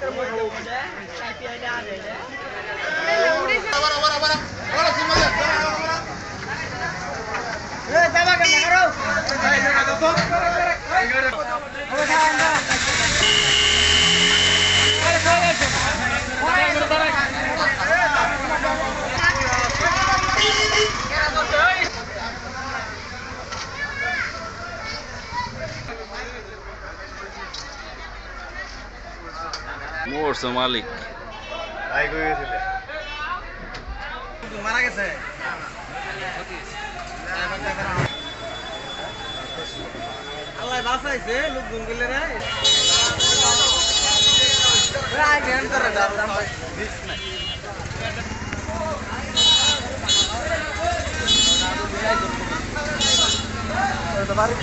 Hey, মরছে মালিক। ভাই কই গেছিলে মারা গেছে? আল্লাহ বাঁচাইছে লোকজন গেলে রে বাড়ি